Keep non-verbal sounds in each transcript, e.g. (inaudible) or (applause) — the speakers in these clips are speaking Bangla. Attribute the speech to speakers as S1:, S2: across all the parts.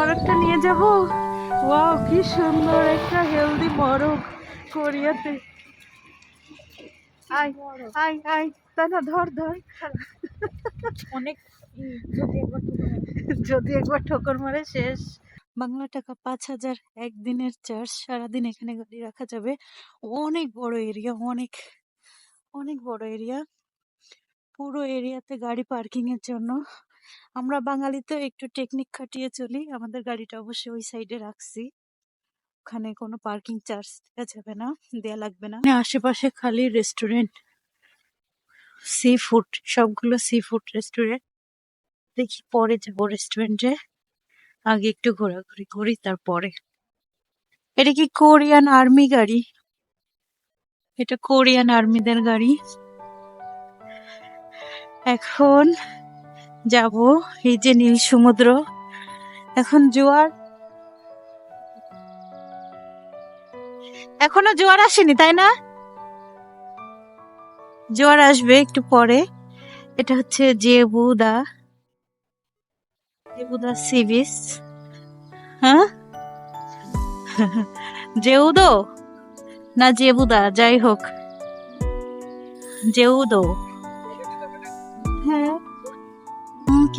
S1: মরগটা নিয়ে যাব? ওয়াও কি সুন্দর একটা হেলদি মরগ কোরিয়াতে আয় আয় আয় তা না ধর ধর।
S2: অনেক যদি একবার
S1: যদি একবার ঠোকর মারে শেষ। বাংলা টাকা পাঁচ হাজার একদিনের চার্জ সারাদিন এখানে গাড়ি রাখা যাবে। অনেক বড় এরিয়া অনেক অনেক বড় এরিয়া পুরো এরিয়াতে গাড়ি পার্কিং এর জন্য। আমরা বাঙালি তো একটু টেকনিক খাটিয়ে চলি। আমাদের গাড়িটা অবশ্যই ওই সাইডে রাখছি। ওখানে কোনো পার্কিং চার্জ দেওয়া যাবে না, দেয়া লাগবে না। আশেপাশে খালি রেস্টুরেন্ট সি ফুড সবগুলো সি ফুড রেস্টুরেন্ট দেখি পরে যাব রেস্টুরেন্টে আগে একটু ঘোরাঘুরি করি, তারপরে। এটা কি কোরিয়ান আর্মি গাড়ি? এটা কোরিয়ান আর্মিদের গাড়ি। এখন যাব, এই যে নীল সমুদ্র। এখন জোয়ার। এখনও জোয়ার আসেনি, তাই না? জোয়ার আসবে একটু পরে। এটা হচ্ছে জেবুদা। জেবুদা সি বিচ হ্যাঁ? (laughs) জেউদো? না জেবুদা, যাই হোক। জেউদো।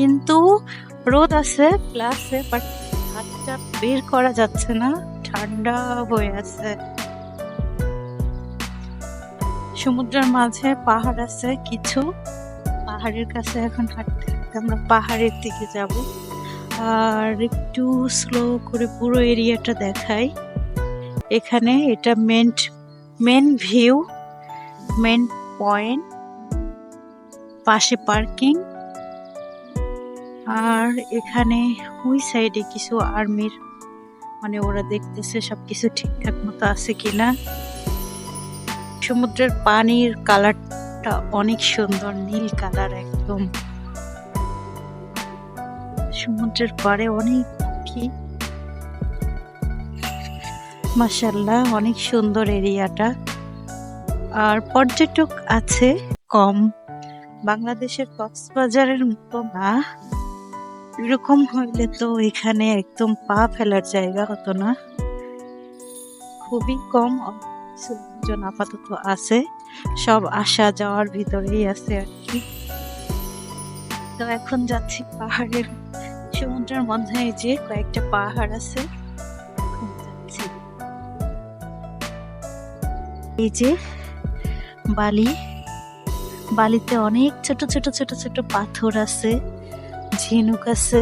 S1: কিন্তু রোদ আছে প্লাস বাট হাতটা বের করা যাচ্ছে না, ঠান্ডা হয়ে আছে। সমুদ্রের মাঝে পাহাড় আছে কিছু, পাহাড়ের কাছে এখন হাঁটতে হাঁটতে আমরা পাহাড়ের দিকে যাব। আর একটু স্লো করে পুরো এরিয়াটা দেখাই। এখানে এটা main main view main point পাশে পার্কিং আর এখানে ওই সাইডে কিছু আর্মির মানে ওরা দেখতেছে সবকিছু ঠিকঠাক মতো আছে কিনা। সমুদ্রের পানির কালারটা অনেক সুন্দর, নীল কালার একদম। সমুদ্রের পাড়ে অনেক পাখি। মাসাল্লাহ অনেক সুন্দর এরিয়াটা। আর পর্যটক আছে কম। বাংলাদেশের কক্সবাজারের মতো না। এরকম হইলে তো এখানে একদম পা ফেলার জায়গা হতো না। খুবই কম জন আপাতত আছে। সব আসা যাওয়ার ভিতরেই আছে আর কি। তো এখন যাচ্ছি পাহাড়ের সমুদ্রের মধ্যে যে কয়েকটা পাহাড় আছে। এই যে বালি। বালিতে অনেক ছোট ছোট ছোট ছোট পাথর আছে। ঝিনুক আছে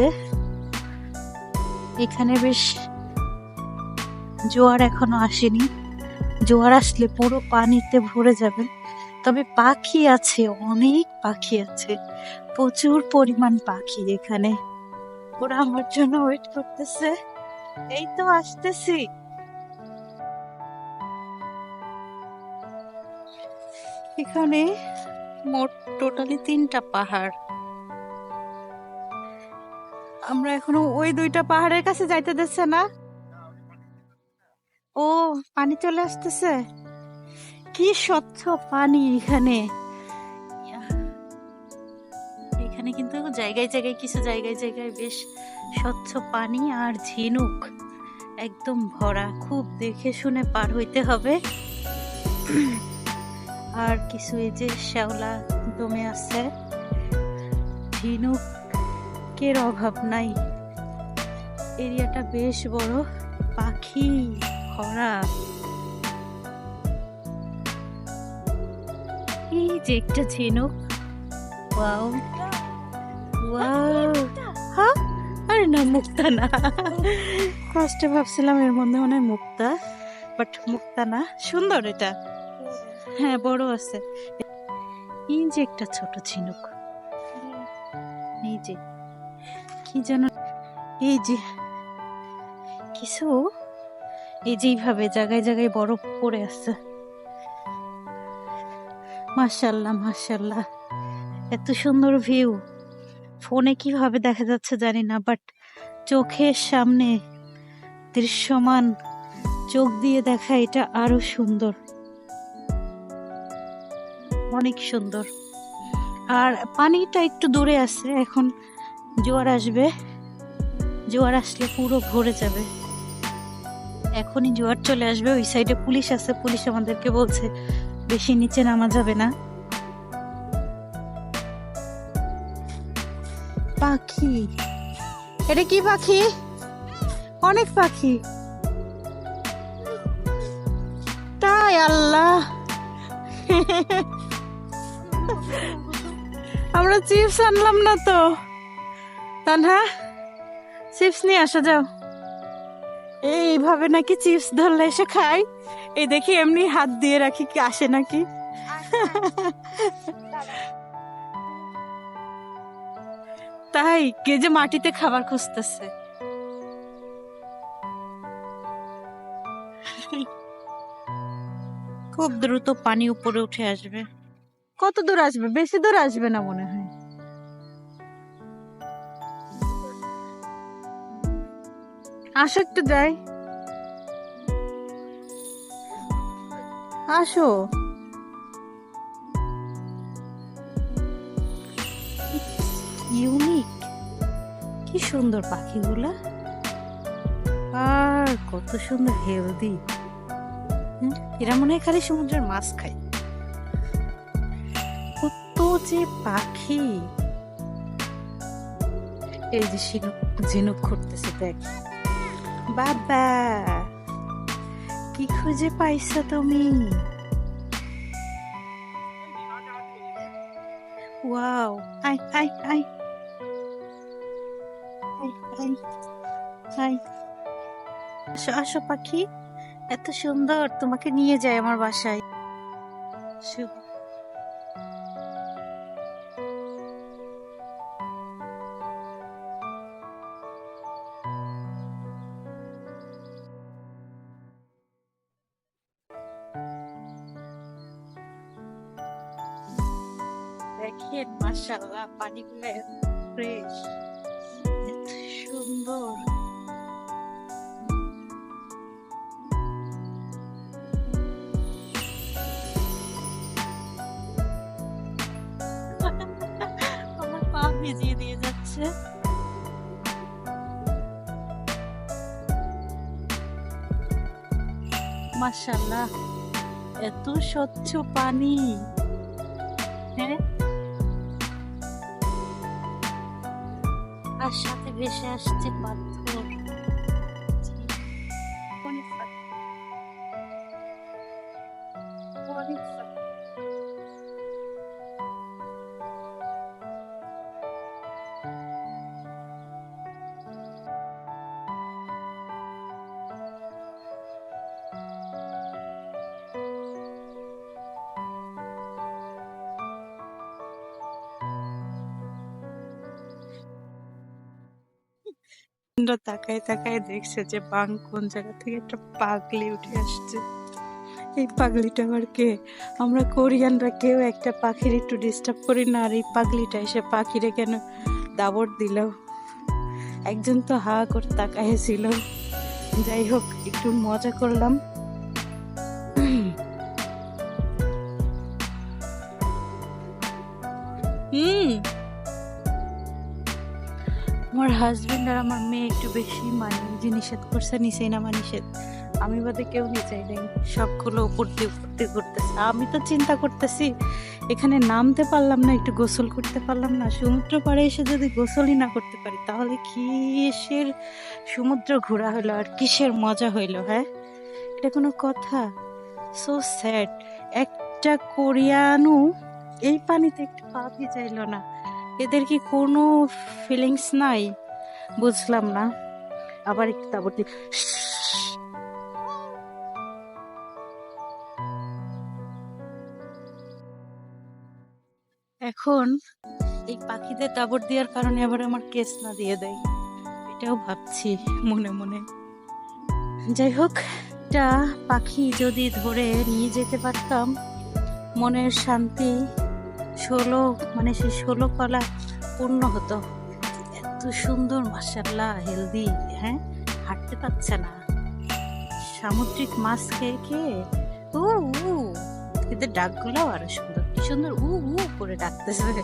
S1: এখানে বেশ জোয়ার এখনও আসেনি। জোয়ার আসলে পুরো পানিতে ভরে যাবে। তবে পাখি আছে, অনেক পাখি আছে। প্রচুর পরিমাণ পাখি এখানে। ওরা আমার জন্য ওয়েট করতেছে। এই তো আসতেছি। এখানে মোট টোটালি তিনটা পাহাড়। আমরা এখনও ওই দুইটা পাহাড়ের কাছে যাইতে দিচ্ছে না। ও, পানি চলে আসতেছে। কি স্বচ্ছ পানি এখানে। এখানে কিন্তু জায়গায় জায়গায়, কিছু জায়গায় জায়গায় বেশ স্বচ্ছ পানি আর ঝিনুক। একদম ভরা, খুব দেখে শুনে পার হইতে হবে। আর কিছু এই যে শ্যাওলা দমে আছে। ঝিনুকের অভাব নাই। এরিয়াটা বেশ বড়, পাখি ভরা এই যে একটা ঝিনুক। ওয়াও। ওয়াও। হ্যাঁ আরে না, মুক্তা না। ফার্স্টে ভাবছিলাম এর মধ্যে মনে হয় মুক্তা বাট মুক্তা না। সুন্দর এটা। হ্যাঁ বড় আছে। এই যে একটা ছোট ঝিনুক। এই যে। কি যেন এই যে, কিছু এই যে এইভাবে জায়গায় জায়গায় বরফ পড়ে আছে। মাশাল্লাহ মাশাল্লাহ এত সুন্দর ভিউ ফোনে কীভাবে দেখা যাচ্ছে জানি না বাট চোখের সামনে দৃশ্যমান চোখ দিয়ে দেখা এটা আরও সুন্দর। অনেক সুন্দর। আর পানিটা একটু দূরে আছে এখন। জোয়ার আসবে। জোয়ার আসলে পুরো ভরে যাবে। এখনই জোয়ার চলে আসবে, ওই সাইডে পুলিশ আছে, পুলিশ আমাদেরকে বলছে, বেশি নিচে নামা যাবে না। পাখি। এটা কি পাখি? অনেক পাখি। তাই আল্লাহ। আমরা চিপস আনলাম না তো? তানহা চিপস নিয়ে আসা যাও। এইভাবে নাকি চিপস ধরলে এসে খাই। এই দেখি এমনি হাত দিয়ে রাখি কি আসে নাকি। তাই কে যে মাটিতে খাবার খুঁজতেছে। খুব দ্রুত পানি উপরে উঠে আসবে। কত দূর আসবে? বেশি দূর আসবে না মনে হয়। আসো একটু যাই। আসো। ইউনিক। কি সুন্দর পাখিগুলা। আর কত সুন্দর হেলদি। এরা মনে হয় খালি সমুদ্রের মাছ খায়। কত যে পাখি। এই যে ঝিনুক ঝিনুক ঘুরতেছে দেখ। বাবা, কি খুঁজে পাইছো তুমি? ওয়াও, আই আই আই। আসো পাখি, এত সুন্দর, তোমাকে নিয়ে যায় আমার বাসায়। দেখেন মাশাআল্লাহ পানিগুলো ফ্রেশ এত সুন্দর। আমার মাশাআল্লাহ এত স্বচ্ছ পানি। হ্যাঁ? সাথে ভেসে আসছে পাথর আমরা তাকায় তাকায় দেখছে যে বাং কোন জায়গা থেকে একটা পাগলি উঠে আসছে। এই পাগলিটা আবার কে? আমরা কোরিয়ানরা কেউ একটা পাখির একটু ডিস্টার্ব করি না, আর এই পাগলিটা এসে পাখিরে কেন দাবড় দিল? একজন তো হা করে তাকাইছিল যাই হোক, একটু মজা করলাম। আমার হাজবেন্ড আর আমার মেয়ে একটু বেশি মানে যে নিষেধ করছে নিচেই নামা নিষেধ। আমি বাদে কেউ নিচেই নেই। সবগুলো উপর দিয়ে উপর দিয়ে ঘুরতেছে। আমি তো চিন্তা করতেছি, এখানে নামতে পারলাম না, একটু গোসল করতে পারলাম না। সমুদ্র পাড়ে এসে যদি গোসলই না করতে পারি, তাহলে কিসের সমুদ্র ঘোরা হলো আর কিসের মজা হইল হ্যাঁ? এটা কোনো কথা। সো স্যাড একটা কোরিয়ানু এই পানিতে একটু পা ভিজাইলো না। এদের কি কোনো ফিলিংস নাই? বুঝলাম না। আবার একটু তারপর এখন এই পাখিদের দাবর দেওয়ার কারণে আবার আমার কেস না দিয়ে দেয়। এটাও ভাবছি মনে মনে। যাই হোক, একটা পাখি যদি ধরে নিয়ে যেতে পারতাম, মনের শান্তি ষোলো মানে সেই ষোলো কলা পূর্ণ হতো। এত সুন্দর মাসাল্লাহ হেলদি হ্যাঁ? হাঁটতে পারছে না। সামুদ্রিক মাছ খেয়ে খেয়ে, উ উ, এদের ডাকগুলাও আরও সুন্দর। কি সুন্দর, উ উ করে ডাকতেছে।